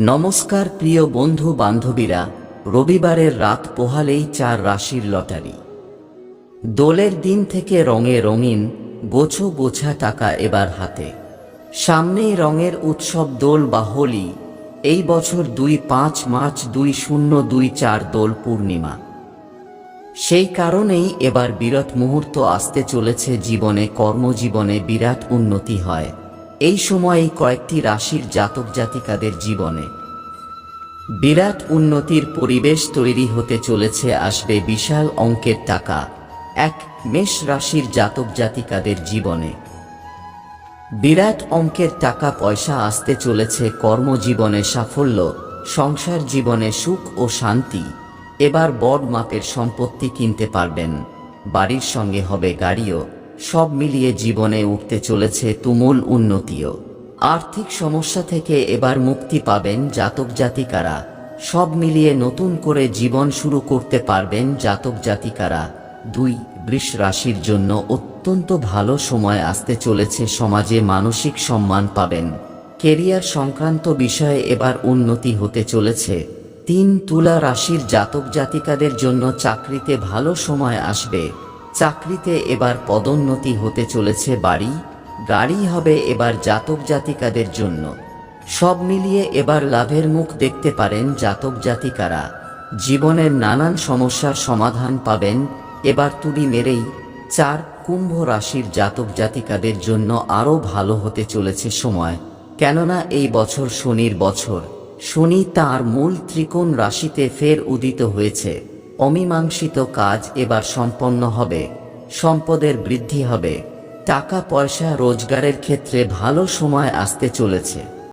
নমস্কার প্রিয় বন্ধু বান্ধবীরা, রবিবারের রাত পোহালেই চার রাশির লটারি। দোলের দিন থেকে রঙে রঙিন, গোছো গোছা টাকা এবার হাতে। সামনেই রঙের উৎসব দোল বা হোলি, এই বছর দুই পাঁচ মার্চ দুই শূন্য দুই চার দোল পূর্ণিমা। সেই কারণেই এবার বিরাট মুহূর্ত আসতে চলেছে জীবনে কর্মজীবনে বিরাট উন্নতি হয়। এই সময়েই কয়েকটি রাশির জাতক জাতিকাদের জীবনে। বিরাট উন্নতির পরিবেশ তৈরি হতে চলেছে, আসবে বিশাল অঙ্কের টাকা, এক মেষ রাশির জাতক জাতিকাদের জীবনে। বিরাট অঙ্কের টাকা পয়সা আসতে চলেছে, কর্মজীবনে সাফল্য, সংসার জীবনে সুখ ও শান্তি। এবার বড় মাপের সম্পত্তি কিনতে পারবেন, বাড়ির সঙ্গে হবে গাড়িও। সব মিলিয়ে জীবনে উঠতে চলেছে তুমুল উন্নতিও। আর্থিক সমস্যা থেকে এবার মুক্তি পাবেন জাতক জাতিকারা। সব মিলিয়ে নতুন করে জীবন শুরু করতে পারবেন জাতক জাতিকারা। দুই, বৃষ রাশির জন্য অত্যন্ত ভালো সময় আসতে চলেছে সমাজে মানসিক সম্মান পাবেন। কেরিয়ার সংক্রান্ত বিষয়ে এবার উন্নতি হতে চলেছে। তিন, তুলা রাশির জাতক জাতিকাদের জন্য চাকরিতে ভালো সময় আসবে। চাকরিতে এবার পদোন্নতি হতে চলেছে বাড়ি, গাড়ি হবে এবার জাতক জাতিকাদের জন্য। সব মিলিয়ে এবার লাভের মুখ দেখতে পারেন জাতক জাতিকারা। জীবনের নানান সমস্যার সমাধান পাবেন, এবার তুড়ি মেরেই চার কুম্ভ রাশির জাতক জাতিকাদের জন্য আরও ভালো হতে চলেছে সময়। কেননা এই বছর শনির বছর। শনি তার মূল ত্রিকোণ রাশিতে ফের উদিত হয়েছে। অমীমাংসিত কাজ এবার সম্পন্ন হবে, সম্পদের বৃদ্ধি হবে টাকা পয়সা রোজগারের ক্ষেত্রে ভালো সময় আসতে চলেছে।